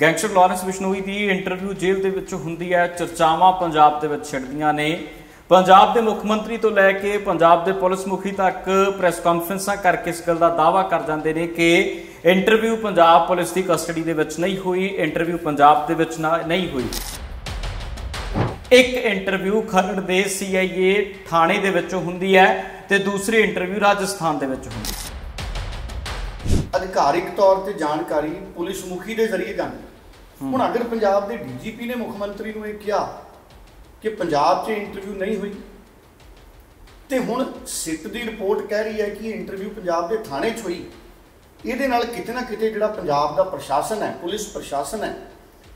Gangster Lawrence Bishnoi ਦੀ interview ਜੇਲ੍ਹ ਦੇ ਵਿੱਚ ਹੁੰਦੀ ਹੈ। ਚਰਚਾਵਾਂ ਪੰਜਾਬ ਦੇ ਵਿੱਚ ਛਿੜਦੀਆਂ ਨੇ। ਪੰਜਾਬ ਦੇ ਮੁੱਖ ਮੰਤਰੀ ਤੋਂ ਲੈ ਕੇ ਪੰਜਾਬ ਦੇ ਪੁਲਿਸ ਮੁਖੀ ਤੱਕ ਪ੍ਰੈਸ ਕਾਨਫਰੰਸਾਂ ਕਰਕੇ ਇਸ ਗੱਲ ਦਾ ਦਾਅਵਾ ਕਰ ਜਾਂਦੇ ਨੇ ਕਿ ਇੰਟਰਵਿਊ ਪੰਜਾਬ ਪੁਲਿਸ ਦੀ ਕਸਟਡੀ ਦੇ ਵਿੱਚ ਨਹੀਂ ਹੋਈ, ਇੰਟਰਵਿਊ ਪੰਜਾਬ ਦੇ ਵਿੱਚ ਨਾ- ਨਹੀਂ ਹੋਈ। ਇੱਕ ਇੰਟਰਵਿਊ ਖਰੜ ਦੇ ਸੀਆਈਏ ਥਾਣੇ ਦੇ ਵਿੱਚ ਹੁੰਦੀ ਹੈ ਤੇ ਦੂਸਰੀ ਇੰਟਰਵਿਊ ਰਾਜਸਥਾਨ ਦੇ ਵਿੱਚ ਹੁੰਦੀ ਹੈ। ਅਧਿਕਾਰਿਕ ਤੌਰ ਤੇ ਜਾਣਕਾਰੀ ਪੁਲਿਸ ਮੁਖੀ ਦੇ ਜ਼ਰੀਏ ਜਾਂਦੀ। ਹੁਣ ਅਗਰ ਪੰਜਾਬ ਦੇ ਡੀਜੀਪੀ ਨੇ ਮੁੱਖ ਮੰਤਰੀ ਨੂੰ ਇਹ ਕਿਹਾ ਕਿ ਪੰਜਾਬ 'ਚ ਇੰਟਰਵਿਊ ਨਹੀਂ ਹੋਈ ਤੇ ਹੁਣ ਸਿੱਟ ਦੀ ਰਿਪੋਰਟ ਕਹਿ ਰਹੀ ਹੈ ਕਿ ਇੰਟਰਵਿਊ ਪੰਜਾਬ ਦੇ ਥਾਣੇ 'ਚ ਹੋਈ ਇਹਦੇ ਨਾਲ ਕਿਤੇ ਨਾ ਕਿਤੇ ਜਿਹੜਾ ਪੰਜਾਬ ਦਾ ਪ੍ਰਸ਼ਾਸਨ ਹੈ ਪੁਲਿਸ ਪ੍ਰਸ਼ਾਸਨ ਹੈ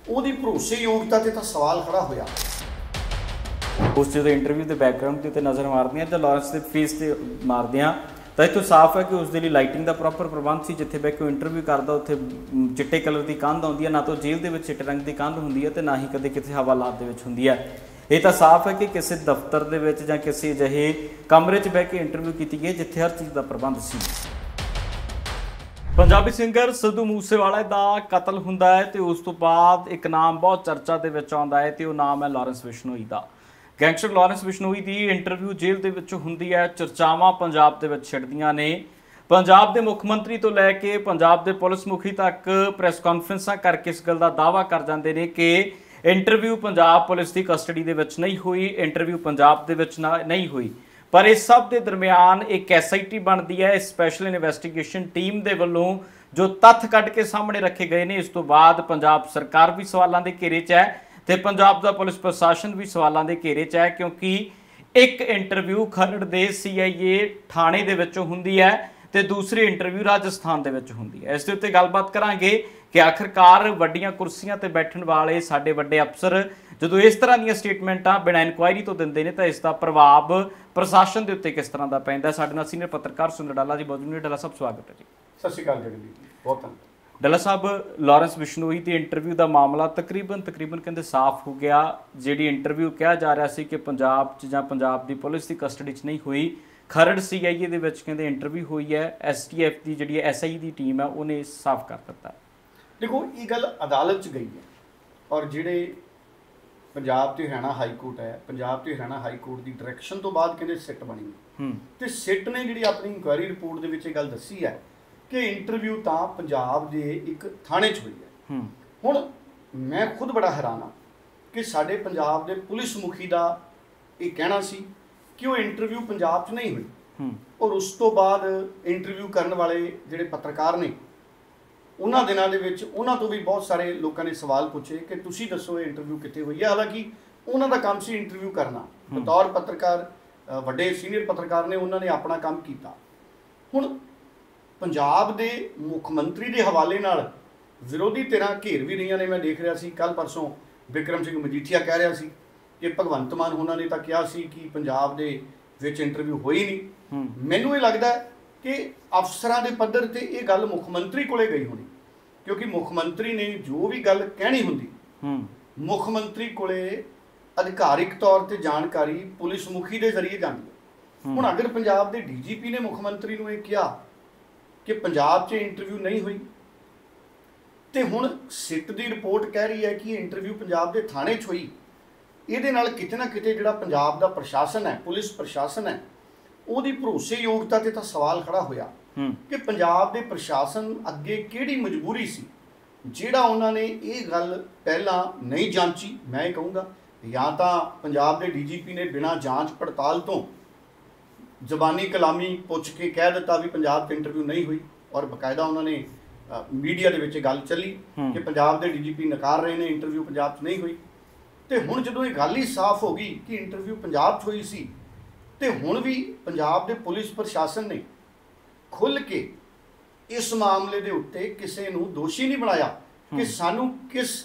ਉਹਦੀ ਭਰੋਸੇਯੋਗਤਾ ਤੇ ਤਾਂ ਸਵਾਲ ਖੜਾ ਹੋਇਆ। ਉਸ ਜਦੋਂ ਇੰਟਰਵਿਊ ਦੇ ਬੈਕਗ੍ਰਾਉਂਡ ਉੱਤੇ ਨਜ਼ਰ ਮਾਰਦੇ ਆ ਤਾਂ ਲਾਰੈਂਸ ਦੇ ਫੇਸ ਤੇ ਮਾਰਦੇ ਆ ਤਾਂ ਇੱਥੋਂ ਸਾਫ਼ ਹੈ ਕਿ ਉਸ ਦੇ ਲਈ ਲਾਈਟਿੰਗ ਦਾ ਪ੍ਰੋਪਰ ਪ੍ਰਬੰਧ ਸੀ, ਜਿੱਥੇ ਬਹਿ ਕੇ ਇੰਟਰਵਿਊ ਕਰਦਾ, ਉੱਥੇ ਚਿੱਟੇ ਕਲਰ ਦੀ ਕੰਧ ਆਉਂਦੀ ਹੈ, ਨਾ ਤਾਂ ਜੇਲ੍ਹ ਦੇ ਵਿੱਚ ਚਿੱਟੇ ਰੰਗ ਦੀ ਕੰਧ ਹੁੰਦੀ ਹੈ ਤੇ ਨਾ ਹੀ ਕਦੇ ਕਿਸੇ ਹਵਾਲਾਤ ਦੇ ਵਿੱਚ ਹੁੰਦੀ ਹੈ। ਇਹ ਤਾਂ ਸਾਫ਼ ਹੈ ਕਿ ਕਿਸੇ ਦਫ਼ਤਰ ਦੇ ਵਿੱਚ ਜਾਂ ਕਿਸੇ ਅਜਿਹੇ ਕਮਰੇ 'ਚ ਬਹਿ ਕੇ ਇੰਟਰਵਿਊ ਕੀਤੀ ਗਈ ਜਿੱਥੇ ਹਰ ਚੀਜ਼ ਦਾ ਪ੍ਰਬੰਧ ਸੀ। ਪੰਜਾਬੀ ਸਿੰਗਰ ਸਿੱਧੂ ਮੂਸੇਵਾਲੇ ਦਾ ਕਤਲ ਹੁੰਦਾ ਹੈ ਤੇ ਉਸ ਤੋਂ ਬਾਅਦ ਇੱਕ ਨਾਮ ਬਹੁਤ ਚਰਚਾ ਦੇ ਵਿੱਚ ਆਉਂਦਾ ਹੈ ਤੇ ਉਹ ਨਾਮ ਹੈ ਲਾਰੈਂਸ ਵਿਸ਼ਨੋਈ ਦਾ। ਗੈਂਗਸਟਰ ਲਾਰੈਂਸ ਬਿਸ਼ਨੋਈ ਦੀ ਇੰਟਰਵਿਊ ਜੇਲ੍ਹ ਦੇ ਵਿੱਚ ਹੁੰਦੀ ਹੈ। ਚਰਚਾਵਾਂ ਪੰਜਾਬ ਦੇ ਵਿੱਚ ਛਿੜਦੀਆਂ ਨੇ। ਪੰਜਾਬ ਦੇ ਮੁੱਖ ਮੰਤਰੀ ਤੋਂ ਲੈ ਕੇ ਪੰਜਾਬ ਦੇ ਪੁਲਿਸ ਮੁਖੀ ਤੱਕ ਪ੍ਰੈਸ ਕਾਨਫਰੰਸਾਂ ਕਰਕੇ ਇਸ ਗੱਲ ਦਾ ਦਾਅਵਾ ਕਰ ਜਾਂਦੇ ਨੇ ਕਿ ਇੰਟਰਵਿਊ ਪੰਜਾਬ ਪੁਲਿਸ ਦੀ ਕਸਟਡੀ ਦੇ ਵਿੱਚ ਨਹੀਂ ਹੋਈ, ਇੰਟਰਵਿਊ ਪੰਜਾਬ ਦੇ ਵਿੱਚ ਨਾ- ਨਹੀਂ ਹੋਈ। ਪਰ ਇਸ ਸਭ ਦੇ ਦਰਮਿਆਨ ਇੱਕ ਐਸਆਈਟੀ ਬਣਦੀ ਹੈ। ਸਪੈਸ਼ਲ ਇਨਵੈਸਟੀਗੇਸ਼ਨ ਟੀਮ ਦੇ ਵੱਲੋਂ ਜੋ ਤੱਥ ਕੱਢ ਕੇ ਸਾਹਮਣੇ ਰੱਖੇ ਗਏ ਨੇ, ਇਸ ਤੋਂ ਬਾਅਦ ਪੰਜਾਬ ਸਰਕਾਰ ਵੀ ਸਵਾਲਾਂ ਦੇ ਘੇਰੇ 'ਚ ਹੈ। ਤੇ ਪੰਜਾਬ ਦਾ ਪੁਲਿਸ ਪ੍ਰਸ਼ਾਸਨ ਵੀ ਸਵਾਲਾਂ ਦੇ ਘੇਰੇ 'ਚ ਹੈ, ਕਿਉਂਕਿ ਇੱਕ ਇੰਟਰਵਿਊ ਖਰੜ ਦੇ ਸੀਆਈਏ ਥਾਣੇ ਦੇ ਵਿੱਚੋਂ ਹੁੰਦੀ ਹੈ ਤੇ ਦੂਸਰੀ ਇੰਟਰਵਿਊ ਰਾਜਸਥਾਨ ਦੇ ਵਿੱਚ ਹੁੰਦੀ ਹੈ। ਇਸ ਦੇ ਉੱਤੇ ਗੱਲਬਾਤ ਕਰਾਂਗੇ ਕਿ ਆਖਰਕਾਰ ਵੱਡੀਆਂ ਕੁਰਸੀਆਂ ਤੇ ਬੈਠਣ ਵਾਲੇ ਸਾਡੇ ਵੱਡੇ ਅਫਸਰ ਜਦੋਂ ਇਸ ਤਰ੍ਹਾਂ ਦੀਆਂ ਸਟੇਟਮੈਂਟਾਂ ਬਿਨਾਂ ਇਨਕੁਆਇਰੀ ਤੋਂ ਦਿੰਦੇ ਨੇ ਤਾਂ ਇਸ ਦਾ ਪ੍ਰਭਾਵ ਪ੍ਰਸ਼ਾਸਨ ਦੇ ਉੱਤੇ ਕਿਸ ਤਰ੍ਹਾਂ ਦਾ ਪੈਂਦਾ ਸਾਡੇ ਨਾਲ ਸੀਨੀਅਰ ਪੱਤਰਕਾਰ ਸੁੰਦਰ ਡਾਲਾ ਜੀ ਮੌਜੂਦ ਨੇ। ਡਾਲਾ ਸਾਹਿਬ, ਸਵਾਗਤ ਹੈ ਜੀ। ਸਤਿ ਸ਼੍ਰੀ ਅਕਾਲ ਜਗਦੀਪ ਜੀ। ਬਹੁਤ ਧੰਨਵਾਦ। ਡੱਲਾ ਸਾਹਿਬ ਲਾਰੈਂਸ ਬਿਸ਼ਨੋਈ ਦੀ ਇੰਟਰਵਿਊ ਦਾ ਮਾਮਲਾ ਤਕਰੀਬਨ ਤਕਰੀਬਨ ਕਹਿੰਦੇ ਸਾਫ਼ ਹੋ ਗਿਆ। ਜਿਹੜੀ ਇੰਟਰਵਿਊ ਕਿਹਾ ਜਾ ਰਿਹਾ ਸੀ ਕਿ ਪੰਜਾਬ 'ਚ ਜਾਂ ਪੰਜਾਬ ਦੀ ਪੁਲਿਸ ਦੀ ਕਸਟਡੀ 'ਚ ਨਹੀਂ ਹੋਈ ਖਰੜ ਸੀਆਈਏ ਦੇ ਵਿੱਚ ਕਹਿੰਦੇ ਇੰਟਰਵਿਊ ਹੋਈ ਹੈ। ਐਸਟੀਐਫ ਦੀ ਜਿਹੜੀ ਐਸਆਈ ਦੀ ਟੀਮ ਹੈ ਉਹਨੇ ਸਾਫ਼ ਕਰ ਦਿੱਤਾ। ਦੇਖੋ ਇਹ ਗੱਲ ਅਦਾਲਤ 'ਚ ਗਈ ਹੈ। ਔਰ ਜਿਹੜੇ ਪੰਜਾਬ ਤੇ ਹਰਿਆਣਾ ਹਾਈ ਕੋਰਟ ਹੈ ਪੰਜਾਬ ਤੇ ਹਰਿਆਣਾ ਹਾਈ ਕੋਰਟ ਦੀ ਡਾਇਰੈਕਸ਼ਨ ਤੋਂ ਬਾਅਦ ਕਹਿੰਦੇ ਸਿੱਟ ਬਣੀ। ਹੂੰ। ਤੇ ਸਿੱਟ ਨੇ ਜਿਹੜੀ ਆਪਣੀ ਇਨਕੁਆਇਰੀ ਰਿਪੋਰਟ ਦੇ ਵਿੱਚ ਇਹ ਗੱਲ ਦੱਸੀ ਹੈ ਕਿ ਇੰਟਰਵਿਊ ਤਾਂ ਪੰਜਾਬ ਦੇ ਇੱਕ ਥਾਣੇ 'ਚ ਹੋਈ ਹੈ। ਹੁਣ ਮੈਂ ਖੁਦ ਬੜਾ ਹੈਰਾਨ ਹਾਂ ਕਿ ਸਾਡੇ ਪੰਜਾਬ ਦੇ ਪੁਲਿਸ ਮੁਖੀ ਦਾ ਇਹ ਕਹਿਣਾ ਸੀ ਕਿ ਉਹ ਇੰਟਰਵਿਊ ਪੰਜਾਬ 'ਚ ਨਹੀਂ ਹੋਈ। ਔਰ ਉਸ ਤੋਂ ਬਾਅਦ ਇੰਟਰਵਿਊ ਕਰਨ ਵਾਲੇ ਜਿਹੜੇ ਪੱਤਰਕਾਰ ਨੇ ਉਹਨਾਂ ਦਿਨਾਂ ਦੇ ਵਿੱਚ ਉਹਨਾਂ ਤੋਂ ਵੀ ਬਹੁਤ ਸਾਰੇ ਲੋਕਾਂ ਨੇ ਸਵਾਲ ਪੁੱਛੇ ਕਿ ਤੁਸੀਂ ਦੱਸੋ ਇਹ ਇੰਟਰਵਿਊ ਕਿੱਥੇ ਹੋਈ ਹੈ? ਹਾਲਾਂਕਿ ਉਹਨਾਂ ਦਾ ਕੰਮ ਸੀ ਇੰਟਰਵਿਊ ਕਰਨਾ। ਬਤੌਰ ਪੱਤਰਕਾਰ ਵੱਡੇ ਸੀਨੀਅਰ ਪੱਤਰਕਾਰ ਨੇ ਉਹਨਾਂ ਨੇ ਆਪਣਾ ਕੰਮ ਕੀਤਾ। ਹੁਣ ਪੰਜਾਬ ਦੇ ਮੁੱਖ ਮੰਤਰੀ ਦੇ ਹਵਾਲੇ ਨਾਲ ਵਿਰੋਧੀ ਧਿਰਾਂ ਘੇਰ ਵੀ ਰਹੀਆਂ ਨੇ ਮੈਂ ਦੇਖ ਰਿਹਾ ਸੀ ਕੱਲ ਪਰਸੋਂ ਵਿਕਰਮ ਸਿੰਘ ਮਜੀਠੀਆ ਕਹਿ ਰਿਹਾ ਸੀ ਕਿ ਭਗਵੰਤ ਮਾਨ ਉਹਨਾਂ ਨੇ ਤਾਂ ਕਿਹਾ ਸੀ ਕਿ ਪੰਜਾਬ ਦੇ ਵਿੱਚ ਇੰਟਰਵਿਊ ਹੋਈ ਨਹੀਂ। ਮੈਨੂੰ ਇਹ ਲੱਗਦਾ ਕਿ ਅਫਸਰਾਂ ਦੇ ਪੱਧਰ ਤੇ ਇਹ ਗੱਲ ਮੁੱਖ ਮੰਤਰੀ ਕੋਲੇ ਗਈ ਹੋਣੀ ਕਿਉਂਕਿ ਮੁੱਖ ਮੰਤਰੀ ਨੇ ਜੋ ਵੀ ਗੱਲ ਕਹਿਣੀ ਹੁੰਦੀ ਮੁੱਖ ਮੰਤਰੀ ਕੋਲੇ ਅਧਿਕਾਰਿਕ ਤੌਰ ਤੇ ਜਾਣਕਾਰੀ ਪੁਲਿਸ ਮੁਖੀ ਦੇ ਜ਼ਰੀਏ ਜਾਂਦੀ ਹੈ। ਹੁਣ ਅਗਰ ਪੰਜਾਬ ਦੇ ਡੀਜੀਪੀ ਨੇ ਮੁੱਖ ਮੰਤਰੀ ਨੂੰ ਇਹ ਕਿਹਾ ਕਿ ਪੰਜਾਬ 'ਚ ਇੰਟਰਵਿਊ ਨਹੀਂ ਹੋਈ। ਤੇ ਹੁਣ ਸਿੱਟ ਦੀ ਰਿਪੋਰਟ ਕਹਿ ਰਹੀ ਹੈ ਕਿ ਇੰਟਰਵਿਊ ਪੰਜਾਬ ਦੇ ਥਾਣੇ 'ਚ ਹੋਈ। ਇਹਦੇ ਨਾਲ ਕਿਤੇ ਨਾ ਕਿਤੇ ਜਿਹੜਾ ਪੰਜਾਬ ਦਾ ਪ੍ਰਸ਼ਾਸਨ ਹੈ ਪੁਲਿਸ ਪ੍ਰਸ਼ਾਸਨ ਹੈ ਉਹਦੀ ਭਰੋਸੇਯੋਗਤਾ ਤੇ ਤਾਂ ਸਵਾਲ ਖੜਾ ਹੋਇਆ। ਕਿ ਪੰਜਾਬ ਦੇ ਪ੍ਰਸ਼ਾਸਨ ਅੱਗੇ ਕਿਹੜੀ ਮਜਬੂਰੀ ਸੀ ਜਿਹੜਾ ਉਹਨਾਂ ਨੇ ਇਹ ਗੱਲ ਪਹਿਲਾਂ ਨਹੀਂ ਜਾਂਚੀ ਮੈਂ ਇਹ ਕਹੂੰਗਾ ਜਾਂ ਤਾਂ ਪੰਜਾਬ ਦੇ ਡੀਜੀਪੀ ਨੇ ਬਿਨਾਂ ਜਾਂਚ ਪੜਤਾਲ ਤੋਂ ਜ਼ਬਾਨੀ ਕਲਾਮੀ ਪੁੱਛ ਕੇ ਕਹਿ ਦਿੱਤਾ ਵੀ ਪੰਜਾਬ 'ਚ ਇੰਟਰਵਿਊ ਨਹੀਂ ਹੋਈ ਔਰ ਬਕਾਇਦਾ ਉਹਨਾਂ ਨੇ ਮੀਡੀਆ ਦੇ ਵਿੱਚ ਗੱਲ ਚੱਲੀ। ਕਿ ਪੰਜਾਬ ਦੇ ਡੀਜੀਪੀ ਨਕਾਰ ਰਹੇ ਨੇ ਇੰਟਰਵਿਊ ਪੰਜਾਬ 'ਚ ਨਹੀਂ ਹੋਈ ਤੇ ਹੁਣ ਜਦੋਂ ਇਹ ਗੱਲ ਹੀ ਸਾਫ਼ ਹੋ ਗਈ ਕਿ ਇੰਟਰਵਿਊ ਪੰਜਾਬ 'ਚ ਹੋਈ ਸੀ ਤੇ ਹੁਣ ਵੀ ਪੰਜਾਬ ਦੇ ਪੁਲਿਸ ਪ੍ਰਸ਼ਾਸਨ ਨੇ ਖੁੱਲ ਕੇ ਇਸ ਮਾਮਲੇ ਦੇ ਉੱਤੇ ਕਿਸੇ ਨੂੰ ਦੋਸ਼ੀ ਨਹੀਂ ਬਣਾਇਆ ਕਿ। ਸਾਨੂੰ ਕਿਸ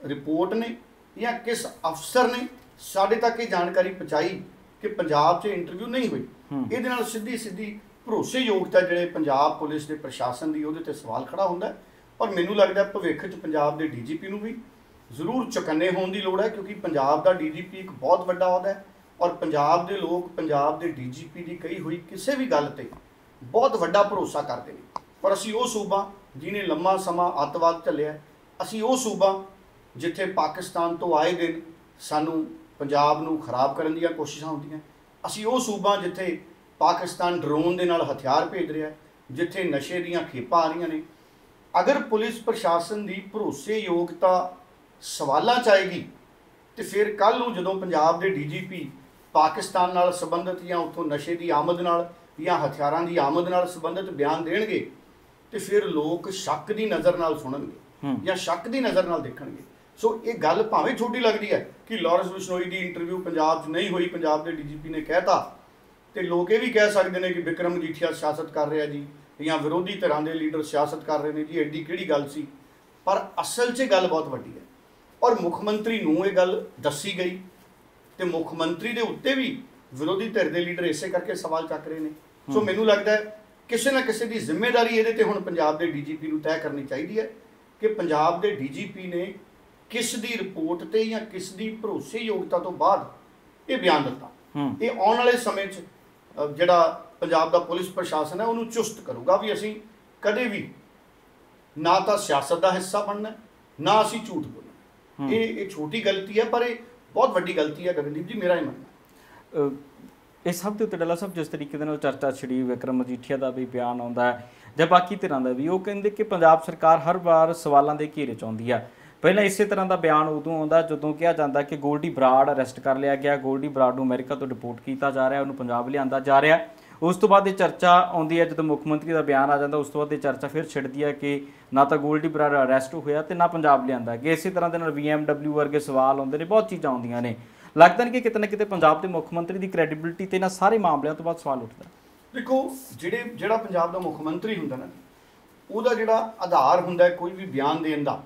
ਰਿਪੋਰਟ ਨੇ ਜਾਂ ਕਿਸ ਅਫਸਰ ਨੇ ਸਾਡੇ ਤੱਕ ਇਹ ਜਾਣਕਾਰੀ ਪਹੁੰਚਾਈ ਕਿ ਪੰਜਾਬ 'ਚ ਇੰਟਰਵਿਊ ਨਹੀਂ ਹੋਈ। ਇਹਦੇ ਨਾਲ ਸਿੱਧੀ ਸਿੱਧੀ ਭਰੋਸੇਯੋਗਤਾ ਜਿਹੜੇ ਪੰਜਾਬ ਪੁਲਿਸ ਦੇ ਪ੍ਰਸ਼ਾਸਨ ਦੀ ਉਹਦੇ ਤੇ ਸਵਾਲ ਖੜਾ ਹੁੰਦਾ ਔਰ ਮੈਨੂੰ ਲੱਗਦਾ ਭਵਿੱਖ 'ਚ ਪੰਜਾਬ ਦੇ ਡੀਜੀਪੀ ਨੂੰ ਵੀ ਜ਼ਰੂਰ ਚੁਕੰਨੇ ਹੋਣ ਦੀ ਲੋੜ ਹੈ, ਕਿਉਂਕਿ ਪੰਜਾਬ ਦਾ ਡੀਜੀਪੀ ਇੱਕ ਬਹੁਤ ਵੱਡਾ ਅਹੁਦਾ ਹੈ। ਔਰ ਪੰਜਾਬ ਦੇ ਲੋਕ, ਪੰਜਾਬ ਦੇ ਡੀਜੀਪੀ ਦੀ ਕਹੀ ਹੋਈ ਕਿਸੇ ਵੀ ਗੱਲ ਤੇ ਬਹੁਤ ਵੱਡਾ ਭਰੋਸਾ ਕਰਦੇ ਨੇ। ਪਰ ਅਸੀਂ ਉਹ ਸੂਬਾ ਜਿਹਨੇ ਲੰਮਾ ਸਮਾਂ ਅੱਤਵਾਦ ਝੱਲਿਆ ਅਸੀਂ ਉਹ ਸੂਬਾ ਜਿੱਥੇ ਪਾਕਿਸਤਾਨ ਤੋਂ ਆਏ ਦਿਨ ਸਾਨੂੰ ਪੰਜਾਬ ਨੂੰ ਖਰਾਬ ਕਰਨ ਦੀਆਂ ਕੋਸ਼ਿਸ਼ਾਂ ਹੁੰਦੀਆਂ ਅਸੀਂ ਉਹ ਸੂਬਾ ਜਿੱਥੇ ਪਾਕਿਸਤਾਨ ਡਰੋਨ ਦੇ ਨਾਲ ਹਥਿਆਰ ਭੇਜ ਰਿਹਾ ਹੈ, ਜਿੱਥੇ ਨਸ਼ੇ ਦੀਆਂ ਖੇਪਾਂ ਆ ਰਹੀਆਂ ਨੇ ਅਗਰ ਪੁਲਿਸ ਪ੍ਰਸ਼ਾਸਨ ਦੀ ਭਰੋਸੇਯੋਗਤਾ ਸਵਾਲਾਂ ਚ ਆਏਗੀ ਤੇ ਫਿਰ ਕੱਲ ਨੂੰ ਜਦੋਂ ਪੰਜਾਬ ਦੇ ਡੀਜੀਪੀ ਪਾਕਿਸਤਾਨ ਨਾਲ ਸੰਬੰਧਿਤ ਜਾਂ ਉੱਥੋਂ ਨਸ਼ੇ ਦੀ ਆਮਦ ਨਾਲ ਜਾਂ ਹਥਿਆਰਾਂ ਦੀ ਆਮਦ ਨਾਲ ਸੰਬੰਧਿਤ ਬਿਆਨ ਦੇਣਗੇ ਤੇ ਫਿਰ ਲੋਕ ਸ਼ੱਕ ਦੀ ਨਜ਼ਰ ਨਾਲ ਸੁਣਨਗੇ। ਜਾਂ ਸ਼ੱਕ ਦੀ ਨਜ਼ਰ ਨਾਲ ਦੇਖਣਗੇ ਸੋ ਇਹ ਗੱਲ ਭਾਵੇਂ ਛੋਟੀ ਲੱਗਦੀ ਹੈ ਕਿ ਲਾਰੈਂਸ ਬਿਸ਼ਨੋਈ ਦੀ ਇੰਟਰਵਿਊ ਪੰਜਾਬ 'ਚ ਨਹੀਂ ਹੋਈ ਪੰਜਾਬ ਦੇ ਡੀਜੀਪੀ ਨੇ ਕਹਿਤਾ। ਤੇ ਲੋਕ ਇਹ ਵੀ ਕਹਿ ਸਕਦੇ ਨੇ ਕਿ ਵਿਕਰਮ ਮਜੀਠੀਆ ਸਿਆਸਤ ਕਰ ਰਿਹਾ ਜੀ ਜਾਂ ਵਿਰੋਧੀ ਧਿਰਾਂ ਦੇ ਲੀਡਰ ਸਿਆਸਤ ਕਰ ਰਹੇ ਨੇ ਜੀ ਐਡੀ ਕਿਹੜੀ ਗੱਲ ਸੀ? ਪਰ ਅਸਲ 'ਚ ਗੱਲ ਬਹੁਤ ਵੱਡੀ ਹੈ। ਔਰ ਮੁੱਖ ਮੰਤਰੀ ਨੂੰ ਇਹ ਗੱਲ ਦੱਸੀ ਗਈ। ਤੇ ਮੁੱਖ ਮੰਤਰੀ ਦੇ ਉੱਤੇ ਵੀ ਵਿਰੋਧੀ ਧਿਰ ਦੇ ਲੀਡਰ ਇਸੇ ਕਰਕੇ ਸਵਾਲ ਚੱਕ ਰਹੇ ਨੇ। ਸੋ ਮੈਨੂੰ ਲੱਗਦਾ ਹੈ ਕਿਸੇ ਨਾ ਕਿਸੇ ਦੀ ਜ਼ਿੰਮੇਵਾਰੀ ਇਹਦੇ ਤੇ ਹੁਣ ਪੰਜਾਬ ਦੇ ਡੀਜੀਪੀ ਨੂੰ ਤੈਅ ਕਰਨੀ ਚਾਹੀਦੀ ਹੈ ਕਿ ਪੰਜਾਬ ਦੇ ਡੀਜੀਪੀ ਨੇ ਕਿਸ ਦੀ ਰਿਪੋਰਟ ਤੇ ਜਾਂ ਕਿਸ ਦੀ ਭਰੋਸੇਯੋਗਤਾ ਤੋਂ ਬਾਅਦ ਇਹ ਬਿਆਨ ਦਿੱਤਾ ਇਹ ਆਉਣ ਵਾਲੇ ਸਮੇਂ 'ਚ ਜਿਹੜਾ ਪੰਜਾਬ ਦਾ ਪੁਲਿਸ ਪ੍ਰਸ਼ਾਸਨ ਹੈ ਉਹਨੂੰ ਚੁਸਤ ਕਰੂਗਾ ਵੀ ਅਸੀਂ ਕਦੇ ਵੀ ਨਾ ਤਾਂ ਸਿਆਸਤ ਦਾ ਹਿੱਸਾ ਬਣਨਾ ਨਾ ਅਸੀਂ ਝੂਠ ਬੋਲਣਾ। ਇਹ ਇਹ ਛੋਟੀ ਗਲਤੀ ਹੈ ਪਰ ਇਹ ਬਹੁਤ ਵੱਡੀ ਗਲਤੀ ਹੈ ਗਗਨਦੀਪ ਜੀ ਮੇਰਾ ਇਹ ਮੰਨਣਾ ਹੈ। ਅਹ ਇਹ ਸਭ ਦੇ ਉੱਤੇ ਡੱਲਾ ਸਾਹਿਬ ਜਿਸ ਤਰੀਕੇ ਦੇ ਨਾਲ ਚਰਚਾ ਛਿੜੀ ਵਿਕਰਮ ਮਜੀਠੀਆ ਦਾ ਵੀ ਬਿਆਨ ਆਉਂਦਾ ਹੈ ਜਾਂ ਬਾਕੀ ਧਿਰਾਂ ਦਾ ਵੀ ਉਹ ਕਹਿੰਦੇ ਕਿ ਪੰਜਾਬ ਸਰਕਾਰ ਹਰ ਵਾਰ ਸਵਾਲਾਂ ਦੇ ਘੇਰੇ ਚ ਆਉਂਦੀ ਆ ਪਹਿਲਾਂ ਇਸੇ ਤਰ੍ਹਾਂ ਦਾ ਬਿਆਨ ਉਦੋਂ ਆਉਂਦਾ ਜਦੋਂ ਕਿਹਾ ਜਾਂਦਾ ਕਿ ਗੋਲਡੀ ਬਰਾੜ ਅਰੈਸਟ ਕਰ ਲਿਆ ਗਿਆ। ਗੋਲਡੀ ਬਰਾੜ ਨੂੰ ਅਮਰੀਕਾ ਤੋਂ ਡਿਪੋਰਟ ਕੀਤਾ ਜਾ ਰਿਹਾ ਉਹਨੂੰ ਪੰਜਾਬ ਲਿਆਂਦਾ ਜਾ ਰਿਹਾ। ਉਸ ਤੋਂ ਬਾਅਦ ਇਹ ਚਰਚਾ ਆਉਂਦੀ ਹੈ ਜਦੋਂ ਮੁੱਖ ਮੰਤਰੀ ਦਾ ਬਿਆਨ ਆ ਜਾਂਦਾ ਉਸ ਤੋਂ ਬਾਅਦ ਇਹ ਚਰਚਾ ਫਿਰ ਛਿੜਦੀ ਹੈ ਕਿ ਨਾ ਤਾਂ ਗੋਲਡੀ ਬਰਾੜ ਅਰੈਸਟ ਹੋਇਆ ਤੇ ਨਾ ਪੰਜਾਬ ਲਿਆਂਦਾ ਗਿਆ। ਇਸੇ ਤਰ੍ਹਾਂ ਦੇ ਨਾਲ VMW ਵਰਗੇ ਸਵਾਲ ਆਉਂਦੇ ਨੇ ਬਹੁਤ ਚੀਜ਼ਾਂ ਆਉਂਦੀਆਂ ਨੇ। ਲੱਗਦਾ ਨਹੀਂ ਕਿ ਕਿਤੇ ਨਾ ਕਿਤੇ ਪੰਜਾਬ ਦੇ ਮੁੱਖ ਮੰਤਰੀ ਦੀ ਕ੍ਰੈਡੀਬਿਲਿਟੀ ਤੇ ਇਹਨਾਂ ਸਾਰੇ ਮਾਮਲਿਆਂ ਤੋਂ ਬਾਅਦ ਸਵਾਲ ਉੱਠਦਾ ਦੇਖੋ ਜਿਹੜੇ ਜਿਹੜਾ ਪੰਜਾਬ ਦਾ ਮੁੱਖ ਮੰਤਰੀ ਹੁੰਦਾ ਨਾ ਉਹਦਾ ਜਿਹੜਾ ਆਧਾਰ ਹੁੰਦਾ ਕੋਈ ਵੀ ਬਿਆਨ ਦੇਣ ਦਾ।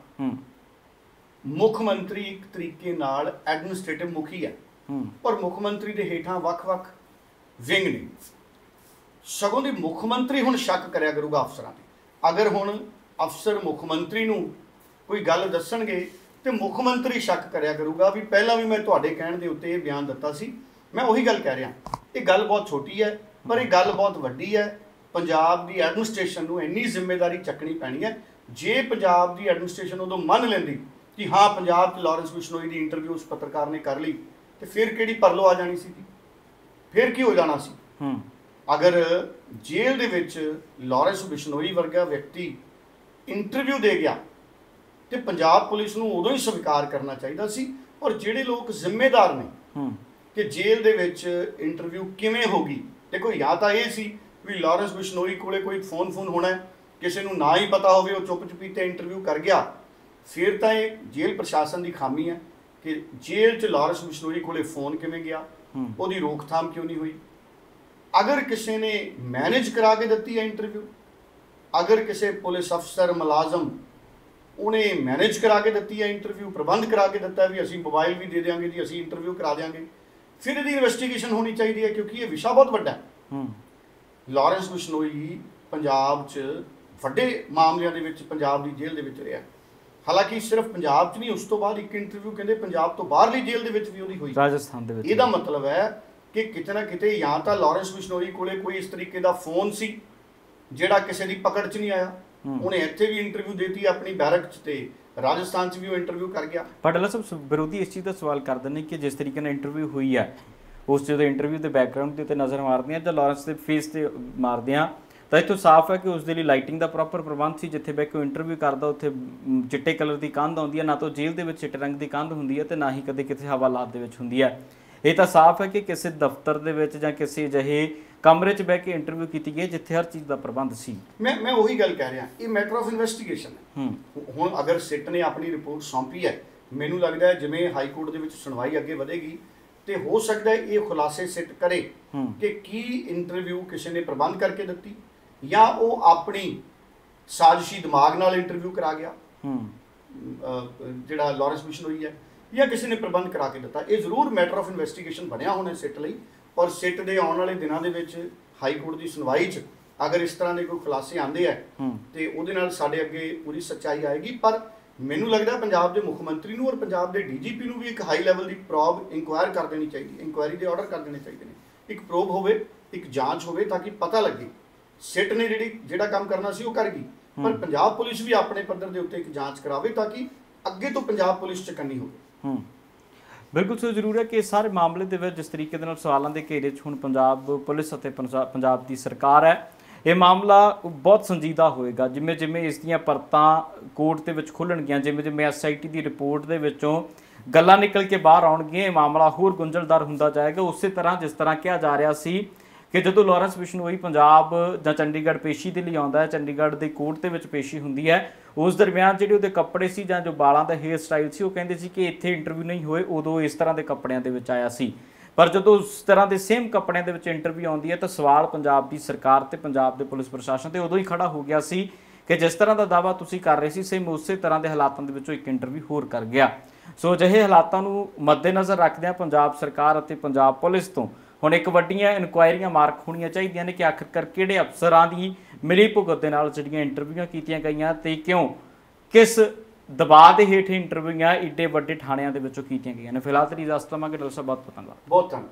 ਮੁੱਖ ਮੰਤਰੀ ਇੱਕ ਤਰੀਕੇ ਨਾਲ ਐਡਮਿਨਿਸਟ੍ਰੇਟਿਵ ਮੁਖੀ ਹੈ। ਪਰ ਮੁੱਖ ਮੰਤਰੀ ਦੇ ਹੇਠਾਂ ਵੱਖ-ਵੱਖ ਵਿੰਗ ਨੇ। ਸਗੋਂ ਦੀ ਮੁੱਖ ਮੰਤਰੀ ਹੁਣ ਸ਼ੱਕ ਕਰਿਆ ਕਰੂਗਾ ਅਫਸਰਾਂ ਤੇ। ਅਗਰ ਹੁਣ ਅਫਸਰ ਮੁੱਖ ਮੰਤਰੀ ਨੂੰ ਕੋਈ ਗੱਲ ਦੱਸਣਗੇ ਤੇ ਮੁੱਖ ਮੰਤਰੀ ਸ਼ੱਕ ਕਰਿਆ ਕਰੂਗਾ ਵੀ ਪਹਿਲਾਂ ਵੀ ਮੈਂ ਤੁਹਾਡੇ ਕਹਿਣ ਦੇ ਉੱਤੇ ਇਹ ਬਿਆਨ ਦਿੱਤਾ ਸੀ। ਮੈਂ ਉਹੀ ਗੱਲ ਕਹਿ ਰਿਹਾ। ਇਹ ਗੱਲ ਬਹੁਤ ਛੋਟੀ ਹੈ ਪਰ ਇਹ ਗੱਲ ਬਹੁਤ ਵੱਡੀ ਹੈ। ਪੰਜਾਬ ਦੀ ਐਡਮਿਨਿਸਟ੍ਰੇਸ਼ਨ ਨੂੰ ਇੰਨੀ ਜ਼ਿੰਮੇਵਾਰੀ ਚੱਕਣੀ ਪੈਣੀ ਹੈ। ਜੇ ਪੰਜਾਬ ਦੀ ਐਡਮਿਨਿਸਟ੍ਰੇਸ਼ਨ ਉਦੋਂ ਮੰਨ ਲੈਂਦੀ ਕਿ ਹਾਂ ਪੰਜਾਬ 'ਚ ਲਾਰੈਂਸ ਬਿਸ਼ਨੋਈ ਦੀ ਇੰਟਰਵਿਊ ਉਸ ਪੱਤਰਕਾਰ ਨੇ ਕਰ ਲਈ ਤੇ ਫਿਰ ਕਿਹੜੀ ਪਰਲੋ ਆ ਜਾਣੀ ਸੀ ਫਿਰ ਕੀ ਹੋ ਜਾਣਾ ਸੀ? ਹੂੰ। ਅਗਰ ਜੇਲ੍ਹ ਦੇ ਵਿੱਚ ਲਾਰੈਂਸ ਬਿਸ਼ਨੋਈ ਵਰਗਾ ਵਿਅਕਤੀ ਇੰਟਰਵਿਊ ਦੇ ਗਿਆ ਤੇ ਪੰਜਾਬ ਪੁਲਿਸ ਨੂੰ ਉਦੋਂ ਹੀ ਸਵੀਕਾਰ ਕਰਨਾ ਚਾਹੀਦਾ ਸੀ ਔਰ ਜਿਹੜੇ ਲੋਕ ਜ਼ਿੰਮੇਦਾਰ ਨੇ ਹੂੰ। ਕਿ ਜੇਲ੍ਹ ਦੇ ਵਿੱਚ ਇੰਟਰਵਿਊ ਕਿਵੇਂ ਹੋਗੀ ਦੇਖੋ ਜਾਂ ਤਾਂ ਇਹ ਸੀ ਵੀ ਲਾਰੈਂਸ ਬਿਸ਼ਨੋਈ ਕੋਲੇ ਕੋਈ ਫੋਨ ਫੋਨ ਹੋਣਾ ਕਿਸੇ ਨੂੰ ਨਾ ਹੀ ਪਤਾ ਹੋਵੇ ਉਹ ਚੁੱਪ ਚੁਪੀਤੇ ਇੰਟਰਵਿਊ ਕਰ ਗਿਆ ਫਿਰ ਤਾਂ ਇਹ ਜੇਲ੍ਹ ਪ੍ਰਸ਼ਾਸਨ ਦੀ ਖਾਮੀ ਹੈ ਕਿ ਜੇਲ੍ਹ 'ਚ ਲਾਰੈਂਸ ਬਿਸ਼ਨੋਈ ਕੋਲੇ ਫੋਨ ਕਿਵੇਂ ਗਿਆ? ਉਹਦੀ ਰੋਕਥਾਮ ਕਿਉਂ ਨਹੀਂ ਹੋਈ? ਅਗਰ ਕਿਸੇ ਨੇ ਮੈਨੇਜ ਕਰਾ ਕੇ ਦਿੱਤੀ ਹੈ ਇੰਟਰਵਿਊ ਅਗਰ ਕਿਸੇ ਪੁਲਿਸ ਅਫਸਰ ਮੁਲਾਜ਼ਮ ਉਹਨੇ ਮੈਨੇਜ ਕਰਾ ਕੇ ਦਿੱਤੀ ਹੈ ਇੰਟਰਵਿਊ ਪ੍ਰਬੰਧ ਕਰਾ ਕੇ ਦਿੱਤਾ ਵੀ ਅਸੀਂ ਮੋਬਾਈਲ ਵੀ ਦੇ ਦਿਆਂਗੇ ਜੀ ਅਸੀਂ ਇੰਟਰਵਿਊ ਕਰਾ ਦਿਆਂਗੇ ਫਿਰ ਇਹਦੀ ਇਨਵੈਸਟੀਗੇਸ਼ਨ ਹੋਣੀ ਚਾਹੀਦੀ ਹੈ ਕਿਉਂਕਿ ਇਹ ਵਿਸ਼ਾ ਬਹੁਤ ਵੱਡਾ ਹੈ। ਹੂੰ। ਲਾਰੈਂਸ ਬਿਸ਼ਨੋਈ ਪੰਜਾਬ 'ਚ ਵੱਡੇ ਮਾਮਲਿਆਂ ਦੇ ਵਿੱਚ ਪੰਜਾਬ ਦੀ ਜੇਲ੍ਹ ਦੇ ਵਿੱਚ ਰਿਹਾ। ਹਾਲਾਂਕਿ ਸਿਰਫ ਪੰਜਾਬ 'ਚ ਨਹੀਂ ਉਸ ਤੋਂ ਬਾਅਦ ਇੱਕ ਇੰਟਰਵਿਊ ਕਹਿੰਦੇ ਪੰਜਾਬ ਤੋਂ ਬਾਹਰਲੀ ਜੇਲ੍ਹ ਦੇ ਵਿੱਚ ਵੀ ਉਹਦੀ ਹੋਈ। ਰਾਜਸਥਾਨ ਦੇ ਵਿੱਚ ਇਹਦਾ ਮਤਲਬ ਹੈ ਕਿ ਕਿਤੇ ਨਾ ਕਿਤੇ ਜਾਂ ਤਾਂ ਲਾਰੈਂਸ ਬਿਸ਼ਨੋਈ ਕੋਲੇ ਕੋਈ ਇਸ ਤਰੀਕੇ ਦਾ ਫੋਨ ਸੀ ਜਿਹੜਾ ਕਿਸੇ ਦੀ ਪਕੜ 'ਚ ਨਹੀਂ ਆਇਆ। ਉਹਨੇ ਇੱਥੇ ਵੀ ਇੰਟਰਵਿਊ ਦਿੱਤੀ ਆਪਣੀ ਬੈਰਕ 'ਚ ਤੇ ਰਾਜਸਥਾਨ 'ਚ ਵੀ ਉਹ ਇੰਟਰਵਿਊ ਕਰ ਗਿਆ। ਪਰ ਡੱਲਾ ਸਾਹਿਬ ਵਿਰੋਧੀ ਇਸ ਚੀਜ਼ ਦਾ ਸਵਾਲ ਕਰਦੇ ਨੇ ਕਿ ਜਿਸ ਤਰੀਕੇ ਨਾਲ ਇੰਟਰਵਿਊ ਹੋਈ ਹੈ ਉਸ ਜਦੋਂ ਇੰਟਰਵਿਊ ਦੇ ਬੈਕਗ੍ਰਾਉਂਡ ਦੇ ਉੱਤੇ ਨਜ਼ਰ ਮਾਰਦੇ ਆ ਜਾਂ ਲਾਰੈਂਸ ਦੇ ਫੇਸ ਤੇ ਮਾਰਦੇ ਆ ਤਾਂ ਇੱਥੋਂ ਸਾਫ਼ ਹੈ ਕਿ ਉਸ ਦੇ ਲਈ ਲਾਈਟਿੰਗ ਦਾ ਪ੍ਰੋਪਰ ਪ੍ਰਬੰਧ ਸੀ ਜਿੱਥੇ ਬੈ ਕੇ ਇੰਟਰਵਿਊ ਕਰਦਾ ਉੱਥੇ ਚਿੱਟੇ ਕਲਰ ਦੀ ਕੰਧ ਆਉਂਦੀ ਹੈ ਨਾ ਤਾਂ ਜੇਲ੍ਹ ਦੇ ਵਿੱਚ ਚਿੱਟੇ ਰੰਗ ਦੀ ਕੰਧ ਹੁੰਦੀ ਹੈ ਤੇ ਨਾ ਹੀ ਕਦੇ ਕਿਸੇ ਹਵਾਲਾਤ ਦੇ ਵਿੱਚ ਹੁੰਦੀ ਹੈ। ਇਹ ਤਾਂ ਸਾਫ਼ ਹੈ ਕਿ ਕਿਸੇ ਦਫ਼ਤਰ ਦੇ ਵਿੱਚ ਜਾਂ ਕਿਸੇ ਅਜਿਹੇ ਕਮਰੇ 'ਚ ਬਹਿ ਕੇ ਇੰਟਰਵਿਊ ਕੀਤੀ ਗਈ ਜਿੱਥੇ ਹਰ ਚੀਜ਼ ਦਾ ਪ੍ਰਬੰਧ ਸੀ। ਮੈਂ ਮੈਂ ਉਹੀ ਗੱਲ ਕਹਿ ਰਿਹਾ ਇਹ ਮੈਟਰ ਆਫ ਇਨਵੈਸਟੀਗੇਸ਼ਨ ਹੈ। ਹੁਣ ਅਗਰ ਸਿੱਟ ਨੇ ਆਪਣੀ ਰਿਪੋਰਟ ਸੌਂਪੀ ਹੈ ਮੈਨੂੰ ਲੱਗਦਾ ਹੈ ਜਿਵੇਂ ਹਾਈ ਕੋਰਟ ਦੇ ਵਿੱਚ ਸੁਣਵਾਈ ਅੱਗੇ ਵਧੇਗੀ ਤੇ ਹੋ ਸਕਦਾ ਹੈ ਇਹ ਖੁਲਾਸੇ ਸਿੱਟ ਕਰੇ ਕਿ ਕੀ ਇੰਟਰਵਿਊ ਕਿਸੇ ਨੇ ਪ੍ਰਬੰਧ ਕਰਕੇ ਦਿੱਤੀ। ਜਾਂ ਉਹ ਆਪਣੀ ਸਾਜ਼ਿਸ਼ੀ ਦਿਮਾਗ ਨਾਲ ਇੰਟਰਵਿਊ ਕਰਾ ਗਿਆ। ਜਿਹੜਾ ਲਾਰੈਂਸ ਮਿਸ਼ਨ ਹੋਈ ਹੈ ਜਾਂ ਕਿਸੇ ਨੇ ਪ੍ਰਬੰਧ ਕਰਾ ਕੇ ਦਿੱਤਾ। ਇਹ ਜ਼ਰੂਰ ਮੈਟਰ ਆਫ ਇਨਵੈਸਟੀਗੇਸ਼ਨ ਬਣਿਆ ਹੋਣਾ ਸਿੱਟ ਲਈ ਔਰ ਸਿੱਟ ਦੇ ਆਉਣ ਵਾਲੇ ਦਿਨਾਂ ਦੇ ਵਿੱਚ ਹਾਈ ਕੋਰਟ ਦੀ ਸੁਣਵਾਈ 'ਚ ਅਗਰ ਇਸ ਤਰ੍ਹਾਂ ਦੇ ਕੋਈ ਖੁਲਾਸੇ ਆਉਂਦੇ ਆ ਹੂੰ। ਤੇ ਉਹਦੇ ਨਾਲ ਸਾਡੇ ਅੱਗੇ ਪੂਰੀ ਸੱਚਾਈ ਆਏਗੀ। ਪਰ ਮੈਨੂੰ ਲੱਗਦਾ ਪੰਜਾਬ ਦੇ ਮੁੱਖ ਮੰਤਰੀ ਨੂੰ ਔਰ ਪੰਜਾਬ ਦੇ ਡੀਜੀਪੀ ਨੂੰ ਵੀ ਇੱਕ ਹਾਈ ਲੈਵਲ ਦੀ ਪ੍ਰੋਬ ਇਨਕੁਆਇਰ ਕਰ ਦੇਣੀ ਚਾਹੀਦੀ ਇਨਕੁਆਇਰੀ ਦੇ ਆਰਡਰ ਕਰ ਦੇਣੇ ਚਾਹੀਦੇ ਨੇ। ਇੱਕ ਪ੍ਰੋਬ ਹੋਵੇ ਇੱਕ ਜਾਂਚ ਹੋਵੇ ਤਾਂ ਕਿ ਪਤਾ ਲੱਗੇ ਸਿੱਟ ਨੇ ਜਿਹੜੀ ਜਿਹੜਾ ਕੰਮ ਕਰਨਾ ਸੀ ਉਹ ਕਰ ਗਈ। ਪਰ ਪੰਜਾਬ ਪੁਲਿਸ ਵੀ ਆਪਣੇ ਪੱਧਰ ਦੇ ਉੱਤੇ ਇੱਕ ਜਾਂਚ ਕਰਾਵੇ ਤਾਂ ਕਿ ਅੱਗੇ ਤੋਂ ਪੰਜਾਬ ਪੁਲਿਸ ਚਕੰਨੀ ਹੋਵੇ। ਹੂੰ। ਬਿਲਕੁਲ ਸੋ ਜ਼ਰੂਰ ਹੈ ਕਿ ਇਸ ਸਾਰੇ ਮਾਮਲੇ ਦੇ ਵਿੱਚ ਜਿਸ ਤਰੀਕੇ ਦੇ ਨਾਲ ਸਵਾਲਾਂ ਦੇ ਘੇਰੇ 'ਚ ਹੁਣ ਪੰਜਾਬ ਪੁਲਿਸ ਅਤੇ ਪੰਜਾ- ਪੰਜਾਬ ਦੀ ਸਰਕਾਰ ਹੈ ਇਹ ਮਾਮਲਾ ਬਹੁਤ ਸੰਜੀਦਾ ਹੋਏਗਾ। ਜਿਵੇਂ ਜਿਵੇਂ ਇਸ ਦੀਆਂ ਪਰਤਾਂ ਕੋਰਟ ਦੇ ਵਿੱਚ ਖੁੱਲਣਗੀਆਂ ਜਿਵੇਂ ਜਿਵੇਂ ਐਸਆਈਟੀ ਦੀ ਰਿਪੋਰਟ ਦੇ ਵਿੱਚੋਂ ਗੱਲਾਂ ਨਿਕਲ ਕੇ ਬਾਹਰ ਆਉਣਗੀਆਂ ਇਹ ਮਾਮਲਾ ਹੋਰ ਗੁੰਝਲਦਾਰ ਹੁੰਦਾ ਜਾਏਗਾ। ਉਸੇ ਤਰ੍ਹਾਂ ਜਿਸ ਤਰ੍ਹਾਂ ਕਿਹਾ ਜਾ ਰਿਹਾ ਸੀ ਕਿ ਜਦੋਂ ਲਾਰੈਂਸ ਬਿਸ਼ਨੋਈ ਪੰਜਾਬ ਜਾਂ ਚੰਡੀਗੜ੍ਹ ਪੇਸ਼ੀ ਦੇ ਲਈ ਆਉਂਦਾ ਹੈ, ਚੰਡੀਗੜ੍ਹ ਦੇ ਕੋਰਟ ਦੇ ਵਿੱਚ ਪੇਸ਼ੀ ਹੁੰਦੀ ਹੈ, ਉਸ ਦਰਮਿਆਨ ਜਿਹੜੇ ਉਹਦੇ ਕੱਪੜੇ ਸੀ ਜਾਂ ਜੋ ਵਾਲਾਂ ਦਾ ਹੇਅਰ ਸਟਾਈਲ ਸੀ, ਉਹ ਕਹਿੰਦੇ ਸੀ ਕਿ ਇੱਥੇ ਇੰਟਰਵਿਊ ਨਹੀਂ ਹੋਏ, ਉਦੋਂ ਇਸ ਤਰ੍ਹਾਂ ਦੇ ਕੱਪੜਿਆਂ ਦੇ ਵਿੱਚ ਆਇਆ ਸੀ। ਪਰ ਜਦੋਂ ਉਸ ਤਰ੍ਹਾਂ ਦੇ ਸੇਮ ਕੱਪੜਿਆਂ ਦੇ ਵਿੱਚ ਇੰਟਰਵਿਊ ਆਉਂਦੀ ਹੈ, ਤਾਂ ਸਵਾਲ ਪੰਜਾਬ ਦੀ ਸਰਕਾਰ ਤੇ ਪੰਜਾਬ ਦੇ ਪੁਲਿਸ ਪ੍ਰਸ਼ਾਸਨ ਤੇ ਉਦੋਂ ਹੀ ਖੜਾ ਹੋ ਗਿਆ ਸੀ ਕਿ ਜਿਸ ਤਰ੍ਹਾਂ ਦਾ ਦਾਵਾ ਤੁਸੀਂ ਕਰ ਰਹੇ ਸੀ ਸੇਮ ਉਸੇ ਤਰ੍ਹਾਂ ਦੇ ਹਾਲਾਤਾਂ ਦੇ ਵਿੱਚੋਂ ਇੱਕ ਇੰਟਰਵਿਊ ਹੋਰ ਕਰ ਗਿਆ। ਸੋ ਅਜਿਹੇ ਹਾਲਾਤਾਂ ਨੂੰ ਮੱਦੇਨਜ਼ਰ ਰੱਖਦਿਆਂ ਪੰਜਾਬ ਸਰਕਾਰ ਅਤੇ ਪੰਜਾਬ ਪੁਲਿਸ ਤੋਂ ਹੁਣ ਇੱਕ ਵੱਡੀਆਂ ਇਨਕੁਆਇਰੀਆਂ ਮਾਰਕ ਹੋਣੀਆਂ ਚਾਹੀਦੀਆਂ ਨੇ ਕਿ ਆਖਿਰਕਾਰ ਕਿਹੜੇ ਅਫਸਰਾਂ ਦੀ ਮਿਲੀ ਭੁਗਤ ਦੇ ਨਾਲ ਜਿਹੜੀਆਂ ਇੰਟਰਵਿਊਆਂ ਕੀਤੀਆਂ ਗਈਆਂ ਤੇ ਕਿਉਂ, ਕਿਸ ਦਬਾਅ ਦੇ ਹੇਠ ਇੰਟਰਵਿਊਆਂ ਏਡੇ ਵੱਡੇ ਥਾਣਿਆਂ ਦੇ ਵਿੱਚੋਂ ਕੀਤੀਆਂ ਗਈਆਂ ਨੇ। ਫਿਲਹਾਲ ਤਰੀ ਦੱਸ ਲਵਾਂਗੇ ਡਾਕਟਰ ਸਾਹਿਬ ਬਹੁਤ ਪਤੰਗਾ ਬਹੁਤ ਧੰਨਵਾਦ।